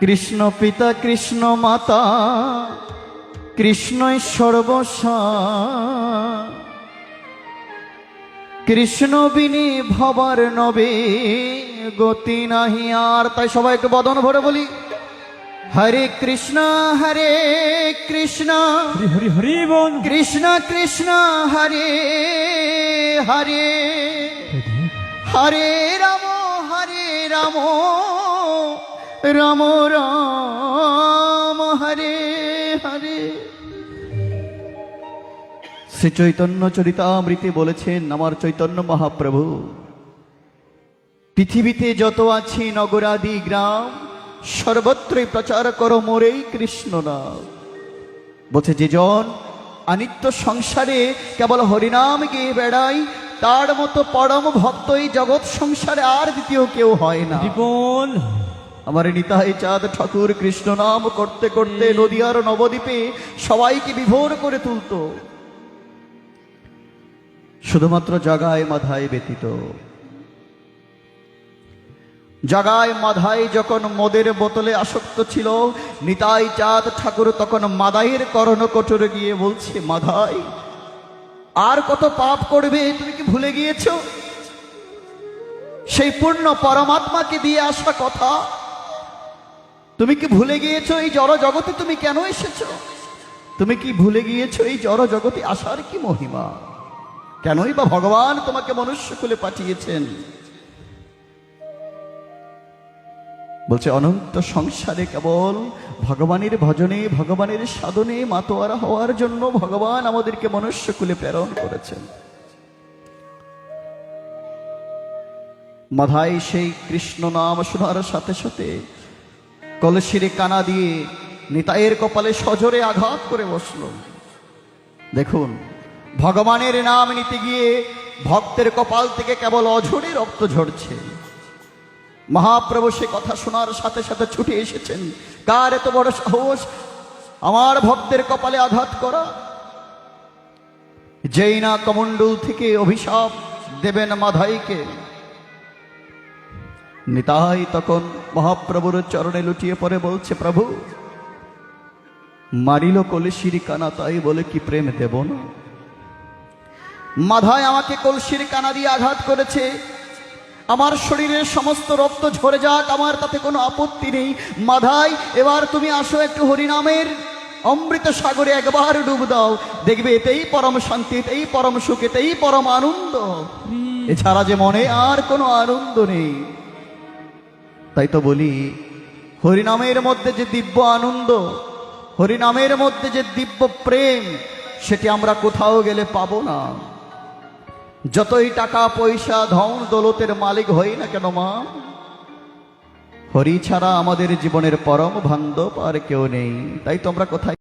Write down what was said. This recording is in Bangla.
কৃষ্ণ পিতা কৃষ্ণ মাতা কৃষ্ণই সর্বস্বা কৃষ্ণ বিনি ভবার নবে গতি নাহি আর। তাই সবাই একটু বদন ভরে বলি হরে কৃষ্ণ হরে কৃষ্ণ। হরি হরি হরি বল। কৃষ্ণ কৃষ্ণ হরে হরে। হরে রাম হরে রাম। রাম রাম, হরে হরে। শ্রী চৈতন্য চরিতামৃতে বলেছেন, আমার চৈতন্য মহাপ্রভু, পৃথিবীতে যত আছে নগরাদি গ্রাম, সর্বত্রই প্রচার করো মোরেই কৃষ্ণ নাম। বলছে, যে জন অনিত্য সংসারে কেবল হরিনাম গিয়ে বেড়াই তার মতো পরম ভক্ত এই জগৎ সংসারে আর দ্বিতীয় কেউ হয় না। বল আমার নিতাই চাঁদ ঠাকুর কৃষ্ণ নাম করতে করতে নদিয়ার নবদ্বীপে সবাইকে বিভোর করে তুলতো। শুধুমাত্র জাগায় মাধায় ব্যতীত। জাগায় মাধায় যখন মদের বোতলে আসক্ত ছিল, নিতাই চাঁদ ঠাকুর তখন মাদাইয়ের করণ কটরে গিয়ে বলছে মাধাই আর কত পাপ করবে তুমি কি ভুলে গিয়েছো? সেই পূর্ণ পরমাত্মাকে দিয়ে আসা কথা তুমি কি ভুলে গিয়েছো এই জড় জগতে তুমি কেন এসেছ? তুমি কি ভুলে গিয়েছো এই জড় জগতে আসার কি মহিমা? কেনই বা ভগবান তোমাকে মনুষ্য কুলে পাঠিয়েছেন? বলছে, অনন্ত সংসারে কেবল ভগবানের ভজনে, ভগবানের সাধনে মাতোয়ারা হওয়ার জন্য ভগবান আমাদেরকে মনুষ্য কুলে প্রেরণ করেছেন। মাধায় সেই কৃষ্ণ নাম শোনার সাথে সাথে কলসিরে কানা দিয়ে নিতাইয়ের কপালে সজোরে আঘাত করে বসল। দেখুন, ভগবানের নাম নিতে গিয়ে ভক্তের কপাল থেকে কেবল অঝরে রক্ত ঝরছে। মহাপ্রভু সে কথা শোনার সাথে সাথে ছুটে এসেছেন। কার এত বড় সাহস? আমার ভক্তের কপালে আঘাত করা। যেই না কমণ্ডল থেকে অভিশাপ দেবেন মাধাইকে নিতাই তখন মহাপ্রভুর চরণে লুটিয়ে পড়ে বলছে, প্রভু, মারিল কলসির কানা তাই বলে কি প্রেম দেব না? মাধায় আমাকে কলসির কানা দিয়ে আঘাত করেছে। আমার শরীরের সমস্ত রক্ত ঝরে যাক, আমার তাতে কোনো আপত্তি নেই। মাধাই এবার তুমি আসো একটু হরিনামের অমৃত সাগরে একবার ডুব দাও। দেখবে এতেই পরম শান্তি, এতেই পরম সুখ, এতেই পরম আনন্দ। এছাড়া যে মনে আর কোনো আনন্দ নেই। তাই তো বলি, হরিনামের মধ্যে যে দিব্য আনন্দ, হরিনামের মধ্যে যে দিব্য প্রেম, সেটি আমরা কোথাও গেলে পাব না। যতই টাকা, পয়সা, ধন, দৌলতের মালিক হই না কেন মা, হরি ছাড়া আমাদের জীবনের পরম বান্ধব আর কেউ নেই। তাই তোমরা কোথায়